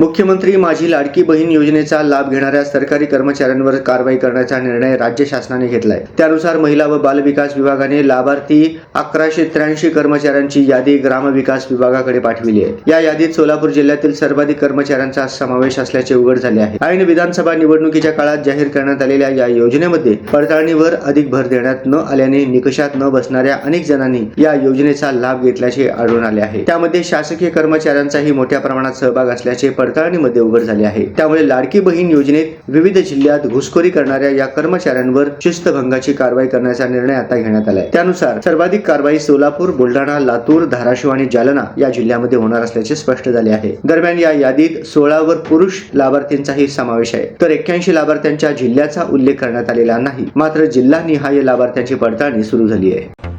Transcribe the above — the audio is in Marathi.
मुख्यमंत्री माझी लाडकी बहीण योजनेचा लाभ घेणाऱ्या सरकारी कर्मचाऱ्यांवर कारवाई करण्याचा निर्णय राज्य शासनाने घेतलाय. त्यानुसार महिला व बालविकास विभागाने लाभार्थी अकराशे त्र्याऐंशी कर्मचाऱ्यांची यादी ग्रामविकास विभागाकडे पाठविली आहे. या यादीत सोलापूर जिल्ह्यातील सर्वाधिक कर्मचाऱ्यांचा समावेश असल्याचे उघड झाले आहे. ऐन विधानसभा निवडणुकीच्या काळात जाहीर करण्यात आलेल्या या योजनेमध्ये पडताळणीवर अधिक भर देण्यात न आल्याने निकषात न बसणाऱ्या अनेक जणांनी या योजनेचा लाभ घेतल्याचे आढळून आले आहे. त्यामध्ये शासकीय कर्मचाऱ्यांचाही मोठ्या प्रमाणात सहभाग असल्याचे पडताळणीमध्ये उघड झाले आहे. त्यामुळे लाडकी बहीण योजनेत विविध जिल्ह्यात घुसखोरी करणाऱ्या या कर्मचाऱ्यांवर शिस्तभंगाची कारवाई करण्याचा निर्णय आता घेण्यात आलाय. त्यानुसार सर्वाधिक कारवाई सोलापूर बुलढाणा लातूर धाराशिव आणि जालना या जिल्ह्यामध्ये होणार असल्याचे स्पष्ट झाले आहे. दरम्यान या यादीत सोळावर पुरुष लाभार्थींचाही समावेश आहे. तर एक्क्याऐंशी लाभार्थ्यांच्या जिल्ह्याचा उल्लेख करण्यात आलेला नाही. मात्र जिल्हानिहाय लाभार्थ्यांची पडताळणी सुरू झाली आहे.